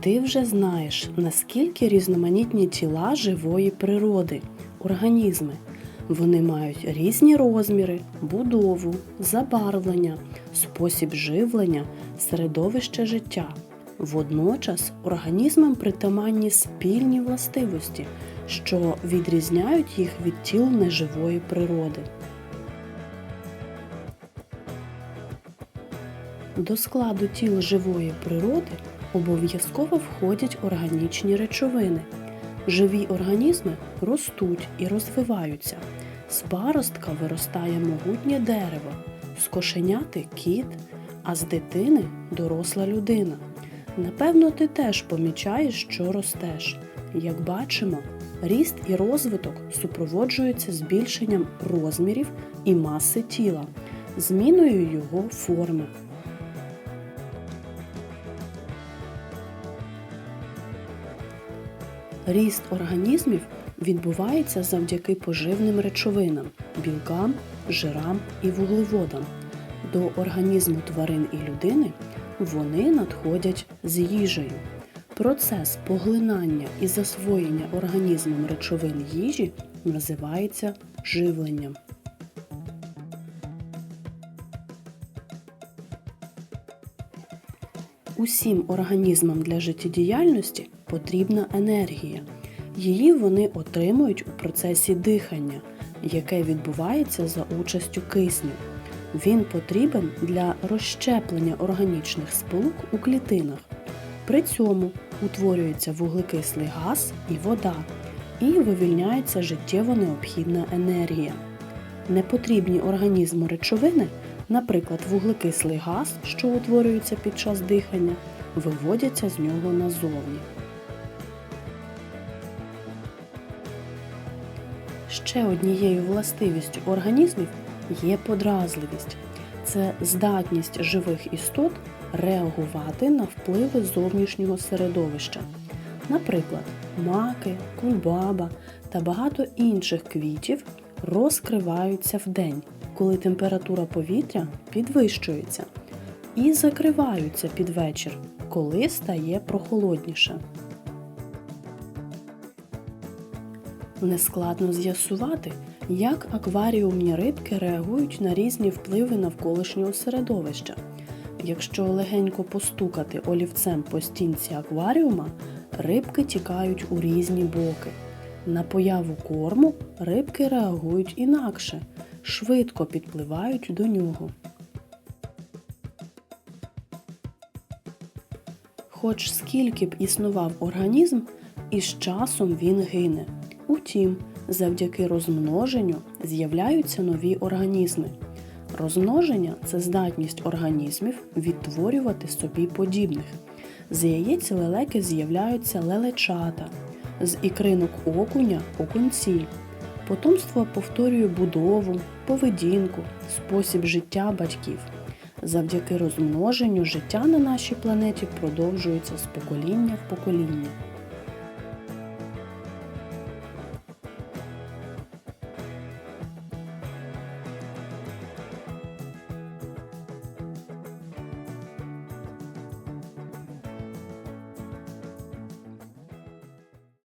Ти вже знаєш, наскільки різноманітні тіла живої природи, організми. Вони мають різні розміри, будову, забарвлення, спосіб живлення, середовище життя. Водночас організмам притаманні спільні властивості, що відрізняють їх від тіл неживої природи. До складу тіл живої природи обов'язково входять органічні речовини. Живі організми ростуть і розвиваються. З паростка виростає могутнє дерево, з кошеняти кіт, а з дитини доросла людина. Напевно, ти теж помічаєш, що ростеш. Як бачимо, ріст і розвиток супроводжуються збільшенням розмірів і маси тіла, зміною його форми. Ріст організмів відбувається завдяки поживним речовинам, білкам, жирам і вуглеводам. До організму тварин і людини вони надходять з їжею. Процес поглинання і засвоєння організмом речовин їжі називається живленням. Усім організмам для життєдіяльності потрібна енергія. Її вони отримують у процесі дихання, яке відбувається за участю кисню. Він потрібен для розщеплення органічних сполук у клітинах. При цьому утворюється вуглекислий газ і вода, і вивільняється життєво необхідна енергія. Непотрібні організму речовини, наприклад, вуглекислий газ, що утворюється під час дихання, виводяться з нього назовні. Ще однією властивістю організмів є подразливість. Це здатність живих істот реагувати на впливи зовнішнього середовища. Наприклад, маки, кульбаба та багато інших квітів розкриваються вдень, коли температура повітря підвищується, і закриваються під вечір, коли стає прохолодніше. Нескладно з'ясувати, як акваріумні рибки реагують на різні впливи навколишнього середовища. Якщо легенько постукати олівцем по стінці акваріума, рибки тікають у різні боки. На появу корму рибки реагують інакше, швидко підпливають до нього. Хоч скільки б існував організм, із часом він гине. Утім, завдяки розмноженню з'являються нові організми. Розмноження це здатність організмів відтворювати собі подібних. З яєць лелеки з'являються лелечата, з ікринок окуня окунці. Потомство повторює будову, поведінку, спосіб життя батьків. Завдяки розмноженню життя на нашій планеті продовжується з покоління в покоління.